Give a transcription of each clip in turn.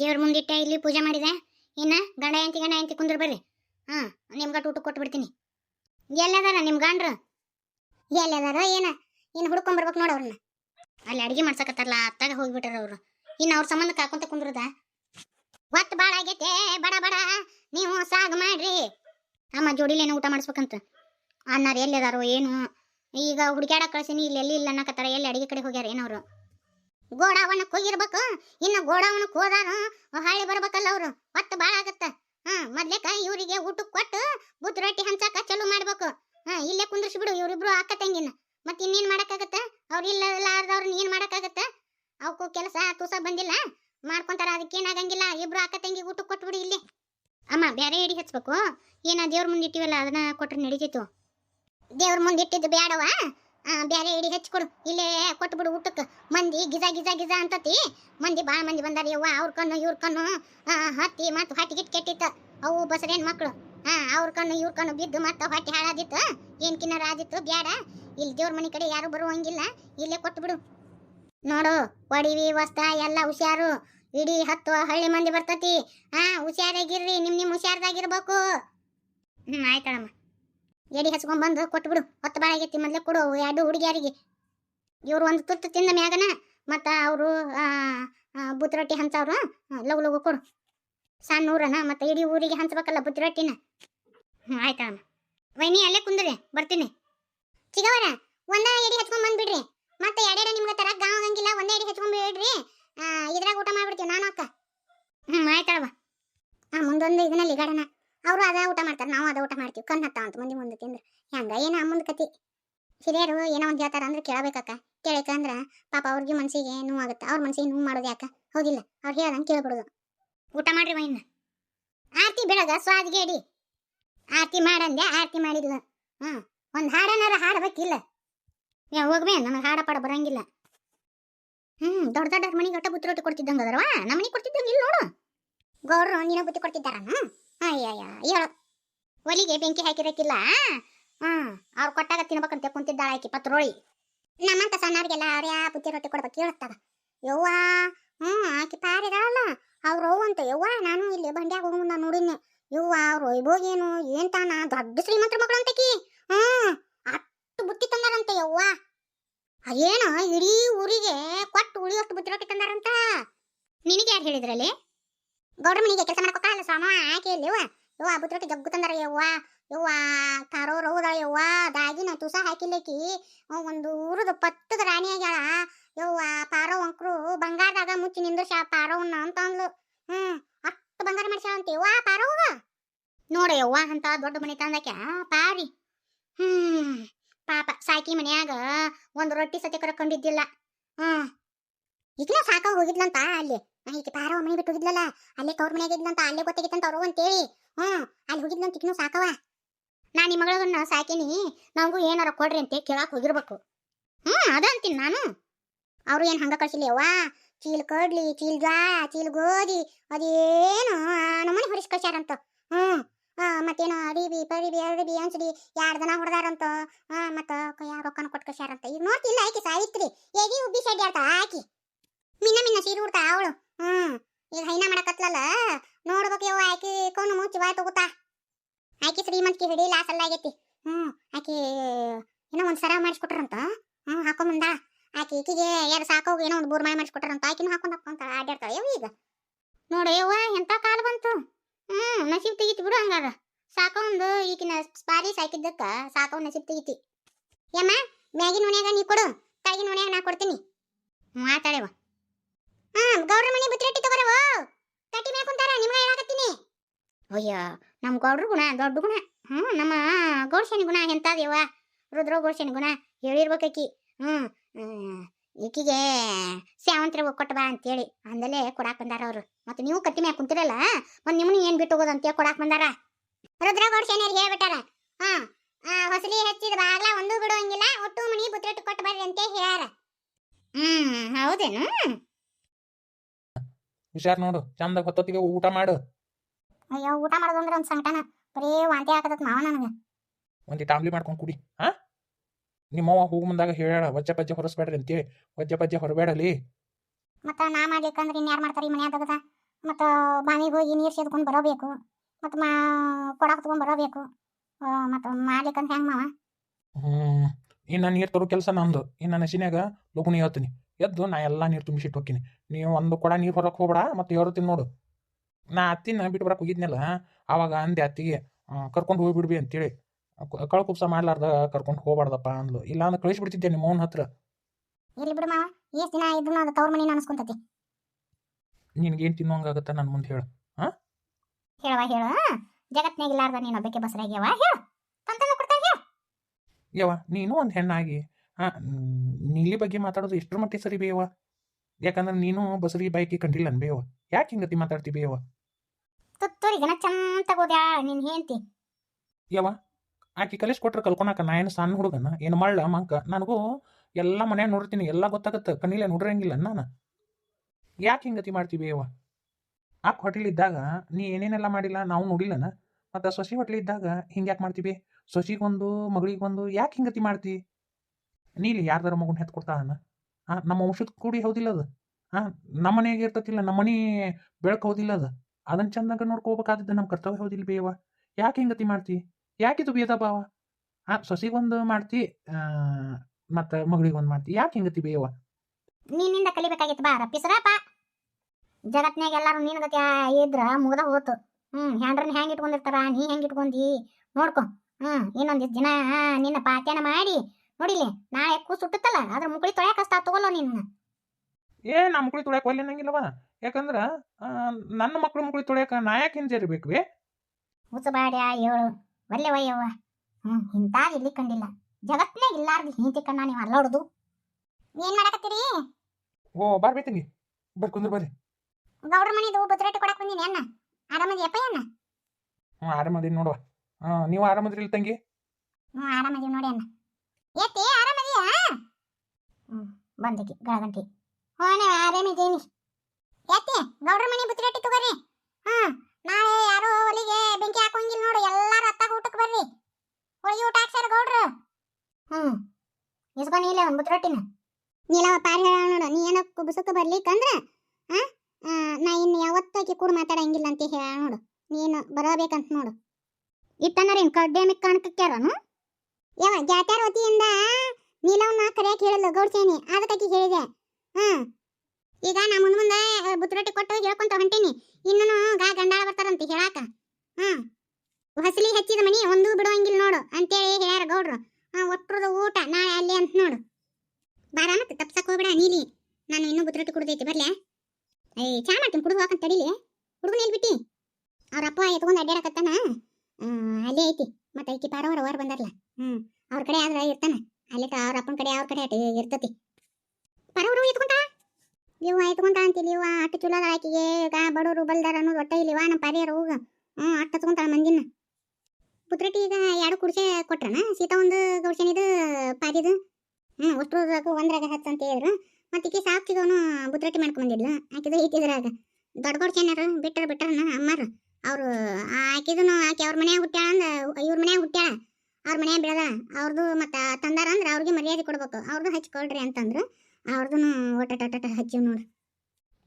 ದೇವ್ರ ಮುಂದಿಟ್ಟ ಇಲ್ಲಿ ಪೂಜೆ ಮಾಡಿದೆ. ಇನ್ನ ಗಂಡ ಎಂತಿ ಗಂಡ ಎಂತಿ ಕುಂದ್ರ ಬರ್ರಿ. ಹಾ ನಿಮ್ಗಟ್ಟು ಊಟ ಕೊಟ್ಟು ಬಿಡ್ತೀನಿ. ಎಲ್ಲದಾರ ನಿಮ್ ಗಂಡ್ರು? ಎಲ್ಲದಾರ ಏನ? ಇನ್ನು ಹುಡ್ಕೊಂಬರ್ಬೇಕು ನೋಡ ಅವ್ರನ್ನ. ಅಲ್ಲಿ ಅಡಿಗೆ ಮಾಡ್ಸಕತ್ತಾರಲ್ಲ, ಅತ್ತಾಗ ಹೋಗ್ಬಿಟ್ಟಾರ ಅವರು. ಇನ್ನು ಅವ್ರ ಸಂಬಂಧ ಕಾಕೊಂತ ಕುಂದ್ರದ? ಒತ್ತು ಬಾಳ ಆಗೈತೆ, ಬಡ ಬಡ, ನೀವು ಸಾಗ ಮಾಡ್ರಿ. ಅಮ್ಮ ಜೋಡಿಲೇನೋ ಊಟ ಮಾಡಿಸ್ಬೇಕಂತ. ಅನ್ನಾರ ಎಲ್ಲಿದಾರೋ ಏನು. ಈಗ ಹುಡುಕ್ಯಾಡ ಕಳ್ಸಿನಿ, ಇಲ್ಲಿ ಎಲ್ಲಿ ಇಲ್ಲ ಅನ್ನಕತ್ತಾರ, ಎಲ್ಲಿ ಅಡಿಗೆ ಕಡೆ ಹೋಗ್ಯಾರ ಏನವ್ರು ಗೋಡಾವನಕ್ಕೆ ಹೋಗಿರ್ಬೇಕು ಇನ್ನು ಗೋಡಾವನಕ್ಕೆ ಹೋದಾರು ಹಳ್ಳಿ ಬರ್ಬೇಕಲ್ಲ ಅವರು. ಒತ್ತು ಭಾಳ ಆಗತ್ತೆ. ಹಾ ಮೊದ್ಲೇಕ ಇವರಿಗೆ ಊಟಕ್ಕೆ ಕೊಟ್ಟು ಬುತ್ ರೊಟ್ಟಿ ಹಂಚಾಕ ಚಲೋ ಮಾಡ್ಬೇಕು. ಹಾ ಇಲ್ಲೇ ಕುಂದ್ರಿಸಿ ಬಿಡು ಇವ್ರಿಬ್ರು ಅಕ್ಕ ತಂಗಿನ. ಮತ್ತೆ ಇನ್ನೇನ್ ಮಾಡೋಕ್ಕಾಗತ್ತೆ? ಅವ್ರು ಇಲ್ಲಲಾರ್ದವ್ರನ್ನ ಏನು ಮಾಡೋಕ್ಕಾಗತ್ತೆ? ಅವಕ್ಕೂ ಕೆಲಸ ತುಸ ಬಂದಿಲ್ಲ. ಮಾಡ್ಕೊಂತಾರ ಅದಕ್ಕೇನಾಗಂಗಿಲ್ಲ ಇಬ್ರು ಅಕ್ಕ ತಂಗಿ ಊಟಕ್ಕೆ ಕೊಟ್ಬಿಡು ಇಲ್ಲಿ. ಅಮ್ಮ ಬೇರೆ ಎಡಿ ಹಚ್ಬೇಕು. ಏನ ದೇವ್ರ ಮುಂದೆ ಇಟ್ಟಿವಲ್ಲ ಅದನ್ನ ಕೊಟ್ರೆ ನಡೀತಿತ್ತು ದೇವ್ರ ಮುಂದೆ ಇಟ್ಟಿದ್ದು ಬ್ಯಾಡವ ಆ, ಬ್ಯಾರೆ ಹೆಚ್ಚು ಹಚ್ಕೊಡು ಇಲ್ಲೇ ಕೊಟ್ಬಿಡು ಊಟಕ್ಕೆ. ಮಂದಿ ಗಿಜ ಗಿಜ ಗಿಜಾ ಅಂತತಿ. ಮಂದಿ ಭಾಳ ಮಂದಿ ಬಂದಾರ ಯವ್ವ, ಅವ್ರ ಕಣ್ಣು, ಇವ್ರ ಕಣ್ಣು. ಹತ್ತಿ ಮತ್ತು ಹೊಟ್ಟಿ ಗಿಟ್ ಕೆಟ್ಟಿತ್ತು. ಅವು ಬಸರೇನ್ ಮಕ್ಕಳು ಹಾಂ ಅವ್ರ ಕಣ್ಣು, ಇವ್ರ ಕಣ್ಣು ಬಿದ್ದು ಮತ್ತು ಹೊಟ್ಟೆ ಹಾಳಾದಿತ್ತು. ಏನ್ ಕಿನ್ನರ ಆದಿತ್ತು? ಬ್ಯಾಡ. ಇಲ್ಲಿ ದೇವ್ರ ಮನೆ ಕಡೆ ಯಾರು ಬರುವಂಗಿಲ್ಲ. ಇಲ್ಲೇ ಕೊಟ್ಬಿಡು. ನೋಡು, ಒಡಿವಿ, ವಸ್ತ, ಎಲ್ಲ ಹುಷಾರು. ಇಡೀ ಹತ್ತು ಹಳ್ಳಿ ಮಂದಿ ಬರ್ತತಿ. ಹಾಂ ಹುಷಾರಾಗಿರ್ರಿ ನಿಮ್ಮ ನಿಮ್ಮ ಹುಷಾರ್ದಾಗಿರ್ಬೇಕು ಹ್ಞೂ ಆಯ್ತಳಮ್ಮ ಎಡಿ ಹಚ್ಕೊಂಡ್ಬಂದು ಕೊಟ್ಬಿಡು ಹೊತ್ತು ಭಾಳ ಆಗೈತಿ, ಮೊದಲೇ ಕೊಡು ಎರಡು ಹುಡುಗಿಯರಿಗೆ. ಇವರು ಒಂದು ತುತ್ತು ತಿಂದ ಮ್ಯಾಗನ, ಮತ್ತು ಅವರು ಬುತ್ ರೊಟ್ಟಿ ಹಂಚವ್ರು ಲಗು ಲಗು ಕೊಡು. ಸಣ್ಣ ಊರನ, ಮತ್ತು ಇಡೀ ಊರಿಗೆ ಹಂಚ್ಬೇಕಲ್ಲ ಬುತ್ ರೊಟ್ಟಿನ. ಹ್ಞೂ ಆಯ್ತಮ್ಮ ವೈನಿ, ಅಲ್ಲೇ ಕುಂದ್ರಿ, ಬರ್ತೀನಿ. ಚಿಗವರ ಒಂದ ಎಡಿ ಹಚ್ಕೊಂಡ್ ಬಂದ್ಬಿಡ್ರಿ ಮತ್ತೆ ಎರಡೆರಡು ನಿಮ್ಗೆ ತರ ಗಾಂವ್ ಒಂದೇ ಎಡಿ ಹಚ್ಕೊಂಡ್ ಬಿಡ್ರಿ. ಇದ್ರಾಗ ಊಟ ಮಾಡ್ಬಿಡ್ತೀವಿ ನಾನು ಅಕ್ಕ. ಹ್ಞೂ ಆಯ್ತಳವ ಹಾಂ ಮುಂದೊಂದು ಇದನ್ನ ಲಿಗಾಡನ ಅವರು ಅದ ಊಟ ಮಾಡ್ತಾರೆ, ನಾವು ಅದ ಊಟ ಮಾಡ್ತೀವಿ. ಕಣ್ಣು ಹತ್ತಾವ ಅಂತ ಮಂದಿ ಮುಂದೆ ತಿಂದ್ರೆ. ಹೆಂಗ, ಏನ ಮುಂದೆ ಕತಿ? ಹಿರಿಯರು ಏನೋ ಒಂದು ಹೇಳ್ತಾರ ಅಂದ್ರೆ ಕೇಳಬೇಕಕ್ಕ. ಕೇಳಕಂದ್ರ ಪಾಪ ಅವ್ರಿಗೆ ಮನ್ಸಿಗೆ ನೋವಾಗುತ್ತೆ ಅವ್ರ ಮನ್ಸಿಗೆ ನೋವು ಮಾಡೋದು ಯಾಕ? ಹೌದಿಲ್ಲ. ಅವ್ರು ಹೇಳ್ದಂಗೆ ಕೇಳ್ಬಿಡೋದು. ಊಟ ಮಾಡ್ರಿ ವೈನ್. ಆರತಿ ಬೆಳಗ ಸ್ವಾದಿಗೆ ಇಡಿ ಆರತಿ ಮಾಡಂದೆ, ಆರತಿ ಮಾಡಿದ್ಲು. ಹ್ಞೂ ಒಂದು ಹಾಡನಾರ ಹಾಡಬೇಕಿಲ್ಲ. ಏ ಹೋಗ್ಬೇ ನನಗೆ ಹಾಡ ಪಾಡ ಬರಂಗಿಲ್ಲ. ಹ್ಞೂ ದೊಡ್ಡ ದೊಡ್ಡ ಮನೆಗೆ ಒಟ್ಟ ಬುತ್ತಿ ರೊಟ್ಟಿ ಕೊಡ್ತಿದ್ದಂಗೆ ಅದರವಾ ನಮ್ಮ ಮನೆಗೆ ಕೊಡ್ತಿದ್ದಂಗ ಇಲ್ಲ ನೋಡು. ಗೌರ್ರು ನೀನ ಬುತ್ತಿ ಕೊಡ್ತಿದ್ದಾರನ? ಅಯ್ಯಯ್ಯ ಹೇಳು ಒಲಿಗೆ ಬೆಂಕಿ ಹಾಕಿರಕ್ಕಿಲ್ಲ ಹ್ಮ್, ಅವ್ರು ಕೊಟ್ಟಾಗ ತಿನ್ಬೇಕಂತ ಕುಂತಿದ್ದಾಳ ಆಕಿ ಪತ್ರೋಳಿ. ನಮ್ಮಂತ ಸಣ್ಣವ್ರಿಗೆಲ್ಲ ಅವ್ರ ಯಾ ಬುದ್ಧಿ ರೊಟ್ಟಿ ಕೊಡ್ಬೇಕು ಹೇಳ್ತಾಗ ಯವ್ವ, ಹ್ಮ್, ಆಕಿ ಪಾರಿದಾಳಲ್ಲ. ಅವ್ರು ಅಂತ, ಯವ್ವ, ನಾನು ಇಲ್ಲಿ ಬಂಡ್ಯಾಗ ಹೋಗೋ ಮುಂದ ನೋಡಿದ್ನೆ ಯವ್ವ, ಅವ್ರು ವೈಭೋಗೇನು, ಏನ್ ದೊಡ್ಡ ಶ್ರೀಮಂತರ ಮಗಳು ಅಂತಕಿ ಹ್ಮ್ ಅಷ್ಟು ಬುತ್ತಿ ತಂದಾರಂತ ಯವ್ವ. ಅದೇನು ಇಡೀ ಊರಿಗೆ ಕೊಟ್ಟು ಉಳಿಯೋಷ್ಟು ಬುತ್ತಿ ರೊಟ್ಟಿ ತಂದಾರಂತ. ನಿನಗೆ ಯಾರು ಹೇಳಿದ್ರಲ್ಲಿ? ಗೌಡ್ರ ಮನೆಗೆ ಕೆಲಸ ಮಾಡಕ್ಕಾಗಲ್ಲ ಸ್ವಾಮ ಆಕೆ ಇಲ್ಲಿವ ಯವ್ವ? ಬುದ್ರಕ್ಕೆ ಜಗ್ಗು ತಂದರ ಯವ್ವ. ಯವ್ವ, ತಾರೋ ರೌದ ಯವ್ವ, ದಾಗಿನ ತುಸ ಹಾಕಿಲ್ಲಕಿ ಒಂದು ಊರದ ಪತ್ತದ ರಾಣಿ ಆಗ್ಯಾಳ. ಯವ್ವ, ಪಾರೋ ಅಂಕ್ರು ಬಂಗಾರದಾಗ ಮುಚ್ಚಿ ನಿಂದ್ರಸ ಪಾರೋವನ್ನ ಅಂತ ಅಂದ್ಲು. ಹ್ಮ್, ಅಷ್ಟು ಬಂಗಾರ ಮಾಡ್ಸ್ಯಾಳ ಅಂತ ಯವ್ವ ಪಾರವ್ವ ನೋಡ ಯವ್ವ, ಅಂತ ದೊಡ್ಡ ಮನೆ ತಂದಕ್ಯ? ಪಾರಿ. ಹ್ಮ್, ಪಾಪ, ಸಾಕಿ ಮನ್ಯಾಗ ಒಂದು ರೊಟ್ಟಿ ಸತಿ ಕರ್ಕೊಂಡಿದ್ದಿಲ್ಲ ಹ್ಮ್ ಈಗಿನ ಸಾಕ ಹೋಗಿದ್ಲಂತ ಅಲ್ಲಿ. ಈಕೆ ಪಾರವ ಮನೆ ಬಿಟ್ಟು ಹೋಗಿದ್ಲಲ್ಲ, ಅಲ್ಲಿ ತವ್ರ ಮನೆಗೆ ಇದ್ಲಂತ, ಅಲ್ಲೇ ಗೊತ್ತಾಗಿತ್ತಂತ ಅವರು ಅಂತೇಳಿ ಹ್ಮ್ ಅಲ್ಲಿ ಹೋಗಿದ್ಲಂತ ಈಕಿನೂ ಸಾಕವ. ನಾ ನಿಮ್ಮ ಮಗಳನ್ನ ಸಾಕಿನಿ, ನಮಗೂ ಏನಾರ ಕೊಡ್ರಿ ಅಂತ ಕೇಳಾಕ ಹೋಗಿರ್ಬೇಕು. ಹ್ಮ್ ಅದ ಅಂತೀನಿ ನಾನು. ಅವ್ರು ಏನ್ ಹಂಗ ಕಳ್ಸಿಲ್ಲ ಯವ್ವಾ? ಚೀಲ್ ಕಡ್ಲಿ, ಚೀಲ್ ಜ್ವಾ, ಚೀಲ್ ಗೋಧಿ, ಅದೇನು ನಮ್ಮನೆ ಹೊರಿಸ್ ಕಳ್ಸ್ಯಾರಂತ. ಹ್ಮ್ ಮತ್ತೇನು ಅರಿಬಿ ಪರಿಬಿ ಅರಿಬಿ ಅನ್ಸಡಿ ಎರಡು ದನ ಹೊಡೆದಾರಂತ. ಹಾ ಮತ್ತ ಯಾರು ರೊಕ್ಕನ ಕೊಟ್ಟು ಕಳ್ಸ್ಯಾರಂತ. ಈಗ ನೋಡ್ತಿಲ್ಲ ಆಕಿ ಸಾವಿತ್ರಿ ಎದಿ ಉಬ್ಬಿ ಸಡ್ಯಾಡ್ತ ಆಕಿ. ಮಿನ್ನ ಮಿನ್ನ ಸೀರೆ ಉಡ್ತಾ ಅವಳು. ಹ್ಮ್, ಈಗ ಹೈನಾ ಮಾಡಕತ್ಲಲ್ಲ ನೋಡ್ಬೇಕು ಯವ್ವ, ಆಕಿ ಕೋನು ಮುಚ್ಚಿ ಬಾಯ್ ತಗೋತಾ ಆಕಿ ಶ್ರೀಮಂತಿಗೆ ಹಿಡಿ ಲಾಸ್ ಅಲ್ಲ ಆಗೈತಿ. ಹ್ಮ್, ಆಕಿ ಏನೋ ಒಂದ್ ಸರ ಮಾಡಿಸ್ಕೊಟ್ರಂತ? ಹ್ಮ್, ಹಾಕೊಂಬಂದ? ಆಕಿ ಈಕಿಗೆ ಎರಡು ಸಾಕೋಗಿ ಏನೋ ಒಂದು ಬೂರ್ಮಾಯಿ ಮಾಡಿ ಮಾಡಿಸ್ಕೊಟ್ರಂತ? ಆಕಿನೂ ಹಾಕೊಂಡ್ ಹಾಕೊಂತ ಆಡ್ಯಾಡ್ತಾಳ. ಯಾವ ಈಗ? ನೋಡು ಯವ್ವ, ಎಂತ ಕಾಲ ಬಂತು? ಹ್ಮ್ ನಸೀಬ್ ತೆಗಿತಿ ಬಿಡು ಹಂಗಾರ. ಸಾಕೊಂದು ಈಕಿನ ಸ್ಪಾರಿ ಸಾಕಿದ್ದಕ್ಕ ಸಾಕೋ ನಸೀಬ್ ತೆಗಿತಿ. ಯಮ್ಮ, ಮ್ಯಾಗಿನ ಮನ್ಯಾಗ ನೀ ಕೊಡು. ಕೆಳಗಿನ ಮನ್ಯಾಗ ನಾ ಕೊಡ್ತೀನಿ. ಹ್ಮ್ ಹ್ಮ್, ಗೌಡ್ರ ಮನೆ ಬುತ್ತಿರಟ್ಟಿ ತಗೋರವ ತಟ್ಟಿ ಮ್ಯಾಗ ಕುಂತಾರ, ನಿಮಗೆ ಹೇಳಾಕತ್ತೀನಿ. ಅಯ್ಯ ನಮ್ಮ ಗೌಡ್ರ ಗುಣ, ದೊಡ್ಡ ಗುಣ. ಹ್ಞೂ ನಮ್ಮ ಗೌಡ್ಶನಿ ಗುಣ ಎಂತಾದೇವ ರುದ್ರ ಗೌಡ್ಶನಿ ಗುಣ ಹೇಳಿರ್ಬೇಕಿ ಹ್ಞೂ ಈಕಿಗೆ ಸ್ಯಾವಂತ್ರ ಕೊಟ್ಟ ಬಾ ಅಂತೇಳಿ ಅಂದಲೇ ಕೊಡಾಕ್ ಬಂದಾರ ಅವರು. ಮತ್ತೆ ನೀವು ಕಟ್ಟಿ ಮ್ಯಾಗ ಕುಂತಿರಲ್ಲ, ಮತ್ತು ನಿಮ್ಮನ್ನ ಏನು ಬಿಟ್ಟು ಹೋಗೋದು ಅಂತೇಳಿ ಕೊಡಾಕ್ ಬಂದಾರ. ರುದ್ರ ಗೌಡ್ಶನಿಯರಿಗೆ ಹೇಳ್ಬಿಟ್ಟಾರ. ಹಾಂ ಹೊಸಲಿ ಹೆಚ್ಚಿದ ಬಾಗ್ಲ ಒಂದು ಬಿಡುವಂಗಿಲ್ಲ, ಒಟ್ಟು ಮನಿ ಬುತ್ತಿರಟ್ಟು ಕೊಟ್ಟು ಬರ್ರಿ ಅಂತ ಹೇಳ್ಯಾರ. ಹ್ಮ್, ಹೌದೇನು? ಹುಷಾರ್ ನೋಡು ಚಂದ ಹೊತ್ತೊತ್ತಿಗೆ ಊಟ ಮಾಡು. ಅಯ್ಯೋ ಊಟ ಮಾಡೋದಂದ್ರೆ ಒಂದು ಸಂಕಟನ. ಬರೀ ವಾಂತಿ ಆಗ್ತದ ಮಾವ ನನಗೆ. ಒಂದು ಟಾಮ್ಲಿ ಮಾಡ್ಕೊಂಡು ಕುಡಿ ಹಾ? ನಿಮ್ಮವ್ವ ಹೋಗಿ ಮುಂದಾಗ ಹೇಳ ವಜ್ಜ ಪಜ್ಜೆ ಹೊರಸ್ಬೇಡ್ರಿ ಅಂತೇಳಿ. ವಜ್ಜ ಪಜ್ಜೆ ಹೊರಬೇಡಲಿ. ಮತ್ತ ನಾ ಮಾಡ್ಲಿಕ್ಕಂದ್ರೆ ಇನ್ಯಾರು ಮಾಡ್ತಾರೆ ಈ ಅದಗದ ಮತ್ತ ಬಾವಿಗೆ ಹೋಗಿ ನೀರು ಸೇದ್ಕೊಂಡು ಬರಬೇಕು. ಮತ್ತ ಮಾ ಕೊಡಕ್ ತಗೊಂಡ್ ಬರಬೇಕು. ಮತ್ತ ಮಾಡ್ಲಿಕ್ಕಂತ ಹೆಂಗ್ ಮಾವ? ಹ್ಮ್ ಇನ್ನ ನೀರು ತರೋ ಕೆಲಸ ನಮ್ದು ಇನ್ನ ನಸಿನಾಗ ಲಗುನಿ ಹೇಳ್ತೀನಿ. ಎದ್ದು ನಾ ಎಲ್ಲ ನೀರು ತುಂಬಿಸಿಟ್ಟು ಹೋಗ್ತೀನಿ. ನೀವು ಒಂದು ಕೊಡ ನೀರು ಹೊರಕ್ಕೆ ಹೋಗ್ಬೇಡ ಮತ್ತೆ ಹೇಳ್ತೀನಿ ನೋಡು. ನಾ ಅತ್ತಿನ ಬಿಟ್ಟು ಬರಕ್ಕೆ ಹೋಗಿದ್ನಲ್ಲ ಆವಾಗ ಅಂದೆ ಅತ್ತಿಗೆ ಕರ್ಕೊಂಡು ಹೋಗ್ಬಿಡ್ಬಿ ಅಂತೇಳಿ. ಕಳು ಕುಪ್ಸ ಮಾಡ್ಲಾರ್ದ ಕರ್ಕೊಂಡು ಹೋಗ್ಬಾರ್ದಪ್ಪ ಅಂದ್ಲು. ಇಲ್ಲ ಅಂದ್ರೆ ಕಳಿಸ್ಬಿಡ್ತಿದ್ದೆ ನಿಮ್ಮ ಅವನ ಹತ್ರ. ಇಲ್ಲಿ ಬಿಡು ಮಾವ ಎಷ್ಟು ದಿನ ಇದ್ರು ಅದು ತವ್ರ ಮನೆ ಅನ್ಸ್ಕೊಂತತಿ ನಿನ್ಗೇನು ತಿನ್ನೋಂಗಾಗತ್ತ ನನ್ನ ಮುಂದೆ ಹೇಳು. ಹೇಳವ ಹೇಳು ಜಗತ್ನಾಗ ಇಲ್ಲಾರ್ದ ನೀನು ಒಬ್ಬಕ್ಕೆ ಬಸರಾಗ್ಯವ ಹೇಳು. ನೀನು ಒಂದು ಹೆಣ್ಣಾಗಿ ಹಾಂ ನೀಲಿ ಬಗ್ಗೆ ಮಾತಾಡೋದು ಎಷ್ಟರ ಮಟ್ಟಿಗೆ ಸರಿ ಬೇವ ಯಾಕಂದ್ರೆ ನೀನು ಬಸರಿ ಬೈಕಿ ಕಂಡಿಲ್ಲ ಅನ್ಬೇವ ಯಾಕೆ ಹಿಂಗತಿ ಮಾತಾಡ್ತಿ ಬೇವ ತುತ್ತೂರಿಗನ ಚಂದ ತಗೋದ್ಯಾ ನಿನ್ ಹೇಳ್ತಿ ಆಕಿ ಕಲಿಸ್ಕೊಟ್ರೆ ಕಲ್ಕೊಳಕ ನಾ ಏನು ಸಣ್ಣ ಹುಡುಗನ ಏನು ಮಳ್ಳ ಮಂಕ ನನಗೂ ಎಲ್ಲ ಮನ್ಯಾಗ ನೋಡ್ತೀನಿ ಎಲ್ಲ ಗೊತ್ತಾಗತ್ತೆ ಕಣ್ಣಿಲೆ ನೋಡ್ರಂಗಿಲ್ಲ ನಾನು ಯಾಕೆ ಹಿಂಗತಿ ಮಾಡ್ತಿ ಬೇವ ಆಕ್ ಹೋಟೆಲಿದ್ದಾಗ ನೀ ಏನೇನೆಲ್ಲ ಮಾಡಿಲ್ಲ ನಾವು ನೋಡಿಲ್ಲನ? ಮತ್ತು ಸೊಸಿ ಹೋಟ್ಲಿದ್ದಾಗ ಹಿಂಗೆ ಯಾಕೆ ಮಾಡ್ತೀವಿ ಸೊಸಿಗೊಂದು ಮಗಳಿಗೊಂದು ಯಾಕೆ ಹಿಂಗತಿ ಮಾಡ್ತಿ? ನೀಲಿ ಯಾರ್ದಾರ ಮಗುನ ಹೆತ್ ಕೊಡ್ತಾನ ಹಾಂ ನಮ್ಮ ವಂಶದ ಕೂಡಿ ಹೌದಿಲ್ಲ ಅದು. ಹಾಂ ನಮ್ಮ ಮನೆಯಾಗ ಇರ್ತತಿಲ್ಲ, ನಮ್ಮ ಮನೆ ಬೆಳಕು ಹೌದಿಲ್ಲ ಅದು. ಅದನ್ನ ಚಂದಾಗ ನೋಡ್ಕೋಬೇಕಾದದ್ದು ನಮ್ಮ ಕರ್ತವ್ಯ ಹೌದಿಲ್ಲ ಬೇವ. ಯಾಕೆ ಹಿಂಗತಿ ಮಾಡ್ತಿ? ಯಾಕಿದು ಬೇದ ಭಾವ? ಹಾಂ ಸೊಸಿಗೊಂದು ಮಾಡ್ತಿ ಮತ್ತು ಮಗಳಿಗೊಂದು ಮಾಡ್ತಿ. ಯಾಕೆ ಹಿಂಗತಿ ಬೇವ? ನಿನ್ನಿಂದ ಕಲಿಬೇಕಾಗಿತ್ತು ಬಾ ರಪ್ಪಿಸ್ರಪ್ಪ ಜಗತ್ನಾಗ ಎಲ್ಲಾರು ನಿನ್ನ ಗತಿ ಇದ್ರ ಮುಗ್ದ ಹೋತು. ಹ್ಞೂ ಹ್ಯಾಂಡ್ರನ್ ಹೆಂಗ್ ಇಟ್ಕೊಂಡಿರ್ತಾರ, ನೀ ಹೆಂಗ್ ಇಟ್ಕೊಂಡಿ ನೋಡ್ಕೊ. ಹ್ಮ್, ಇನ್ನೊಂದಿಷ್ಟು ದಿನ, ನಿನ್ನ ಪಾತ್ಯನ ಮಾಡಿ ನೋಡಿಲಿ ನಾಳೆ ಕೂಸು ಹುಟ್ಟುತ್ತಲ್ಲ ಅದ್ರ ಮುಕುಳಿ ತೊಳ್ಯಾಕ ಅಷ್ಟ ತಗೊಳ್ಳೋ ನಿನ್ನ ಏ ನಮ್ಮ ಮುಕುಳಿ ತೊಳ್ಯಾಕ ಒಲ್ಲೆ ಅನ್ನಂಗಿಲ್ಲವ ಯಾಕಂದ್ರೆ ಆ, ನನ್ನ ಮಕ್ಳು ಮುಕುಳಿ ತೊಳ್ಯಾಕ ನಾ ಯಾಕೆ ಹಿಂಜರಿಬೇಕು ಬೇ? ಮುಚ್ಚಬಾಡ್ಯ ಏಳು. ಒಲ್ಲೆ ಒಯ್ಯವ್ವ. ಹ್ಮ್ ಇಂತಾಗ ಇಲ್ಲಿ ಕಂಡಿಲ್ಲ. ಜಗತ್ತನೇ ಇಲ್ಲಾರ್ದು ಹಿಂತಿ ಕಣ್ಣ ನೀವು ಅಲ್ಲೋಡ್ದು. ಏನ್ ಮಾಡಕತ್ತೀರಿ? ಓ ಬಾರ್ ತಂಗಿ. ಬರ್ ಕುಂದ್ರ ಬರ್ರಿ ಗೌಡ್ರ ಮನೆದು ಬದ್ರಟ್ಟಿ ಕೊಡಕ್ ಬಂದಿನಿ ಅನ್ನ ಆರಾಮದಿಯಪ್ಪ ಅಣ್ಣ? ಹ್ಞೂ ಆರಾಮದೀನಿ ನೋಡುವ. ಹಾಂ ನೀವು ಆರಾಮದ್ರಿಲ್ಲ ತಂಗಿ? ಹ್ಞೂ ಆರಾಮದೀವಿ ನೋಡಿ ಅನ್ನ ಏತಿ ಆರಾಮದಿಯಾ? ಹ್ಮ್, ಬಂದಕಿ, ಗಳಗಂಟಿ. ಹ್ಞೂ ನಾ ಆರಾಮಿದ್ದೀನಿ ಎತ್ತಿ, ಗೌಡ್ರ ಮನೆ ಬುತ್ತಿರಟ್ಟಿ ತಗೋರಿ ಹಾ ನಾಳೆ ಯಾರು ಒಲಿಗೆ ಬೆಂಕಿ ಹಾಕೋಂಗಿಲ್ಲ ನೋಡು, ಎಲ್ಲಾರು ಅತ್ತಾಗ ಊಟಕ್ಕೆ ಬರ್ರಿ. ಹೋಳಿಗೆ ಊಟ ಹಾಕ್ಸಾರ ಗೌಡ್ರು. ಹ್ಮ್, ಇಸ್ಕೊಂಡು ಇಲ್ಲ ಒಂದು ಬುತ್ತಿರೊಟ್ಟಿನ ನೀಲವ ಪಾರಿ ಹೇಳ ನೋಡು, ನೀ ಏನೋ ಕುಬುಸಕ್ಕೆ ಬರ್ಲಿಕ್ಕಂದ್ರ ಹಾ ನಾ ಇನ್ನು ಯಾವತ್ತಾಕಿ ಕೂಡ ಮಾತಾಡಂಗಿಲ್ಲ ಅಂತ ಹೇಳ ನೋಡು. ನೀನು ಬರಬೇಕಂತ ನೋಡು. ಇಟ್ಟನರೇನು ಕಡ್ಡೆ ಮಿಕ್ ಕಾಣಕಕ್ಕ್ಯಾರನು ಯಾವ ಜಾತ್ಯಾರ ವತಿಯಿಂದ ನೀಲವನ್ನ ಕರೆಯಕ್ಕೆ ಹೇಳಿದ್ಲು, ಗೌಡ್ಸೇನಿ. ಅದಕ್ಕಾಕಿ ಹೇಳಿದೆ ಹ್ಮ್ ಈಗ ನಾ ಮುಂದ್ ಮುಂದೆ ಬುತ್ತರೊಟ್ಟಿ ಕೊಟ್ಟು ಹೇಳ್ಕೊಂತ ಹೊಂಟೀನಿ. ಇನ್ನೂ ಗಾ ಗಂಡಾಳ ಬರ್ತಾರಂತ ಹೇಳಾಕ. ಹ್ಮ್ ಹಸಲಿ ಹಚ್ಚಿದ ಮನಿ, ಒಂದು ಬಿಡುವಂಗಿಲ್ಲ ನೋಡು, ಅಂತೇಳಿ ಹೇಳ್ಯಾರ ಗೌಡ್ರು. ಹಾ ಒಟ್ಟರದ ಊಟ, ನಾಳೆ ಅಲ್ಲಿ ಅಂತ ನೋಡು. ಬಾರ ಮತ್ತೆ ತಪ್ಸಕ್ ಹೋಗ್ಬೇಡ, ನೀಲಿ. ನಾನು ಇನ್ನೂ ಬುತ್ತರೊಟ್ಟಿ ಕುಡ್ದೈತಿ, ಬರ್ಲೆ. ಏ, ಚಾ ಮಾಡ್ತೀನಿ, ಕುಡಿದು ಹಾಕಂತ ತಡಿಲಿ. ಹುಡುಗನ ಎಲ್ಲಿ ಬಿಟ್ಟಿ? ಅವ್ರ ಅಪ್ಪ ಎತ್ಕೊಂಡು ಅಡ್ಡಾಡಕತ್ತಾನ ಅಲ್ಲೇ ಐತಿ. ಮತ್ತೆ ಐಕಿ ಪಾರವರ ಹೊರ ಬಂದಾರಲ್ಲ ಹ್ಮ್. ಅವ್ರ ಕಡೆ ಆದ್ರೆ ಇರ್ತಾನ. ಅಲ್ಲಿ ಅವ್ರ ಅಪ್ಪನ ಕಡೆ ಅವ್ರ ಕಡೆ ಅಟ್ ಇರ್ತತಿ. ಪರವರು ಎತ್ಕೊಂತ ಇವ ಎತ್ಕೊಂತ ಅಂತಿಲ್ಲ ಇವ ಅಟ್ಟು ಚುಲಾದ ಆಕಿಗೆ. ಈಗ ಬಡವರು ಬಲ್ದಾರ ಅನ್ನೋದು ಒಟ್ಟ ಇಲ್ಲಿವ ನಮ್ಮ ಪರಿಯರ ಹೋಗ. ಹ್ಮ್ ಅಟ್ಟ ತಗೊಂತಾಳ ಮಂದಿನ. ಪುತ್ರಟಿ ಈಗ ಎರಡು ಕುರ್ಸೆ ಕೊಟ್ರನ. ಸೀತಾ ಒಂದು ಗೌಡ್ಸನಿದು ಪಾರಿದು ಹ್ಮ್ ಅಷ್ಟು ಒಂದ್ರಾಗ ಹತ್ತು ಅಂತ ಹೇಳಿದ್ರು. ಮತ್ತೆ ಈಕಿ ಸಾಕ್ಷಿಗವನು ಬುದ್ರಟಿ ಮಾಡ್ಕೊಂಡಿದ್ಲು ಆಕಿದು ಇಟ್ಟಿದ್ರಾಗ ದೊಡ್ಡ ಗೌಡ್ಸೇನಾರ ಬಿಟ್ಟರ ಬಿಟ್ಟರನ ಅಮ್ಮಾರ. ಅವರು ಆಕಿದನು ಆಕೆ ಅವ್ರ ಮನ್ಯಾಗ ಹುಟ್ಟ್ಯಾಳ ಅಂದ ಇವ್ರ ಮನ್ಯಾಗ ಹುಟ್ಟ್ಯಾಳ. ಅವ್ರ ಮನ್ಯಾಗ ಬಿಡದ ಅವ್ರದ್ದು ಮತ್ತು ತಂದಾರ ಅಂದ್ರೆ ಅವ್ರಿಗೆ ಮರ್ಯಾದೆ ಕೊಡ್ಬೇಕು. ಅವ್ರದ್ದು ಹಚ್ಕೊಳ್ರಿ ಅಂತಂದ್ರು. ಅವ್ರದ್ದು ಓಟಾಟ ಹಚ್ಚಿವ್ ನೋಡ್ರಿ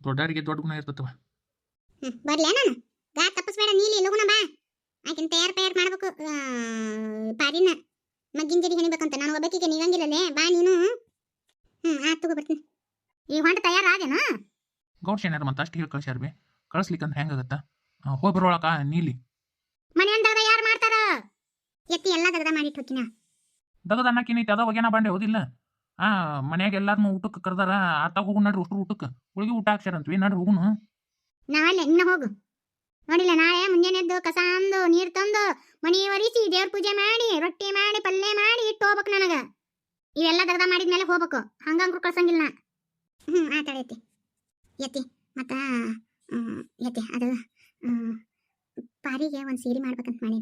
ದೊಡ್ಡವರಿಗೆ ದೊಡ್ಡ ಗುಣ ಇರ್ತತವ. ಬರ್ಲೇ ನಾನು. ಗಾ ತಪ್ಪಿಸ್ಬೇಡ ನೀಲಿ ಲಗುನ ಬಾ. ಆಕಿನ ತಯಾರು ತಯಾರು ಮಾಡ್ಬೇಕು ಪಾರಿನ. ಮಗ್ಗಿನ ಜಡಿ ಹೆಣಿಬೇಕಂತ. ನಾನು ಒಬ್ಬಕಿಗೆ ನೀವಂಗಿಲ್ಲಲೇ ಬಾ ನೀನು. ಹ್ಮ್ ಆತ್ ತಗೋ ಬರ್ತೀನಿ. ಈ ಹೊಂಟ ತಯಾರಾಗೇನ ಗೌಡ್ಸೇನಾರ ಮತ್ತೆ ಅಷ್ಟು ಹೇಳಿ ಕಳ್ಸ್ಯಾರ ಬೇ. ಕಳಿಸ್ಲಿಕ್ಕಂದ್ರೆ ಹೆಂಗಾಗತ್ತ? ಹೋಗಿ ಬರೋಳಕ ನೀಲಿ. ಮನೆ ಅಂದಾಗ ಯಾರು ಮಾಡ್ತಾರ? ಎತ್ತಿ ಎಲ್ಲ ದಗದ ಮಾಡಿಟ್ಟು ಹೋಕಿನ ದಗದ ಅನ್ನಕ್ಕೇನೈತಿ ಅದ ಒಗ್ಯಾನ ಬಂಡೆ ಹೋದಿಲ್ಲ. ಆ ಮನ್ಯಾಗ ಎಲ್ಲಾರನು ಊಟಕ್ಕೆ ಕರ್ದಾರ. ಆತ ಹೋಗು ನಡ್ರಿ ಉಷ್ಟ್ರು ಊಟಕ್ಕೆ. ಹೋಳಿಗೆ ಊಟ ಹಾಕ್ಸ್ಯಾರಂತ್ವಿ ನಡ್ರಿ ಹೋಗುನು. ನಾಳೆ ಇನ್ನ ಹೋಗು. ನೋಡಿಲ್ಲ ನಾಳೆ ಮುಂಜಾನೆ ಎದ್ದು ಕಸ ಅಂದು ನೀರು ತಂದು ಮನೆ ಒರಿಸಿ ದೇವ್ರ ಪೂಜೆ ಮಾಡಿ ರೊಟ್ಟಿ ಮಾಡಿ ಪಲ್ಯ ಮಾಡಿ ಇಟ್ಟು ಹೋಗ್ಬೇಕು ನನಗ. ಇವೆಲ್ಲ ದಗದ ಮಾಡಿದ್ಮೇಲೆ ಹೋಗ್ಬೇಕು. ಹಂಗಂಗ್ರು ಕಳ್ಸಂಗಿಲ್ಲ ಹ್ಞೂ ಆತಾಡೈತಿ ಯತಿ ಮತ್ತ ಯತಿ ಅದು ಪಾರಿಗೆ ಒಂದು ಸೀರೆ ಮಾಡ್ಬೇಕಂತ ಮಾಡೀನಿ.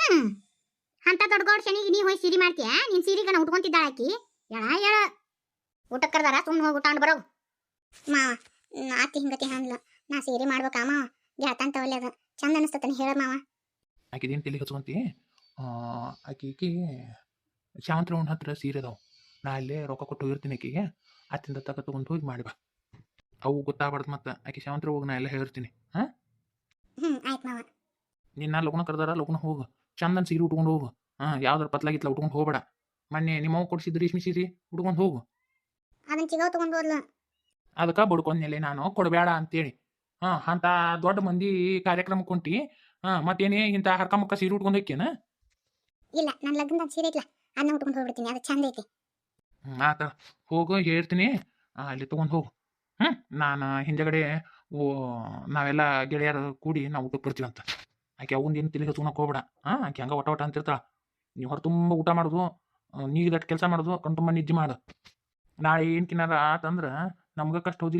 ಹ್ಞೂ ಅಂತ ದೊಡ್ಡ ಗೌಡ ಶನಿಗೆ ನೀ ಹೋಗಿ ಸೀರೆ ಮಾಡ್ತೀಯ? ನಿನ್ ಸೀರೆಗನ ಉಟ್ಕೊಂತಿದ್ದಾಳ ಆಕಿ. ಹೇಳ ಹೇಳ. ಊಟಕ್ಕೆ ಕರ್ದಾರ ಸುಮ್ಮನೆ ಹೋಗಿ ಊಟ ಬರೋ ಮಾವ ಆತಿ ಹಿಂಗತಿ ಹಂಗ್ಲ ನಾ ಸೀರೆ ಮಾಡ್ಬೇಕಾ ಮಾವ. ಗೆಳತಂತ ಒಳ್ಳೆ ಚಂದ ಅನಿಸ್ತತನ ಹೇಳ ಮಾವ. ಆಕಿದೇನು ತಲೆ ಹಚ್ಕೊಂತಿ? ಆಕಿ ಶಾಂತ್ರ ಉಣ್ಣ ಹತ್ರ ಸೀರೆ ಅದಾವ. ನಾ ಅಲ್ಲೇ ರೊಕ್ಕ ಕೊಟ್ಟು ಹೋಗಿರ್ತೀನಿ ಆಕಿಗೆ ಅತ್ತಿಂದ ತಗ ತಗೊಂಡು ಹೋಗಿ ಮಾಡಿ ಬಾ. ಅವು ಗೊತ್ತಾಗ್ಬಾರ್ದು ಮತ್ತೆ. ಆಕೆ ಶಾಂತ್ರ ಹೋಗಿ ನಾ ಎಲ್ಲ ಹೇಳಿರ್ತೀನಿ ಹಾಂ? ಆಯ್ತು ಮಾವ. ನಿನ್ನ ಲಗ್ನ ಕರೆದಾರ ಲಗ್ನ ಹೋಗು. ಚಂದನ್ ಸೀರೆ ಉಟ್ಕೊಂಡು ಹೋಗು. ಹಾಂ ಯಾವ್ದಾರು ಪತ್ಲಾಗಿತ್ಲ ಉಟ್ಕೊಂಡು ಹೋಗಬೇಡ. ಮೊನ್ನೆ ನಿಮ್ಮವ್ ಕೊಡಿಸಿದ್ರು ರೇಷ್ಮೆ ಸೀರೆ ಉಟ್ಕೊಂಡು ಹೋಗು. ಅದನ್ನ ಚಿಗವ್ ತಗೊಂಡು ಹೋದ್ಲು. ಅದಕ್ಕೆ ನಾನು ಕೊಡಬೇಡ ಅಂತೇಳಿ. ಹಾಂ ಅಂತ ದೊಡ್ಡ ಮಂದಿ ಕಾರ್ಯಕ್ರಮಕ್ಕೆ ಕುಂಟಿ ಹಾಂ ಮತ್ತೇನೇ ಇಂಥ ಹರ್ಕ ಮುಕ್ಕ ಸೀರೆ ಉಟ್ಕೊಂಡು ಹೋಗ್ಯನ ಇಲ್ಲ ನನ್ನ ಸೀರೆ ಐತ್ಲ ಅದನ್ನ ಉಟ್ಕೊಂಡು ಹೋಗ್ಬಿಡ್ತೀನಿ ಅದು ಚಂದ ಐತಿ. ಆತ ಹೋಗು ಹೇಳ್ತೀನಿ. ಅಲ್ಲಿ ತೊಗೊಂಡು ಹೋಗು. ಹ್ಮ್ ನಾನು ಹಿಂದೆಗಡೆ ಓ, ನಾವೆಲ್ಲ ಗೆಳೆಯರು ಕೂಡಿ ನಾವು ಊಟಕ್ಕೆ ಅಂತ. ಆಕೆ ಅವಂದು ಏನು ತಿಳಿ ಹಚ್ಕೊಳಕ್ಕೆ ಹೋಗ್ಬೇಡ. ಹಾಂ ಆಕೆ ಹಂಗೆ ಒಟ ಒಟ ಅಂತಿರ್ತಾಳೆ ನೀವು ಹೊರ ತುಂಬ ಊಟ ಮಾಡೋದು ದಟ್ಟು ಕೆಲಸ ಮಾಡೋದು ಕಣ್ ತುಂಬ ನಿದ್ದೆ ಮಾಡು. ನಾಳೆ ಏನು ತಿನ್ನಾರ ಆತಂದ್ರೆ ನಮ್ಗೆ ಕಷ್ಟ ಹೋದಿಲ್ಲ.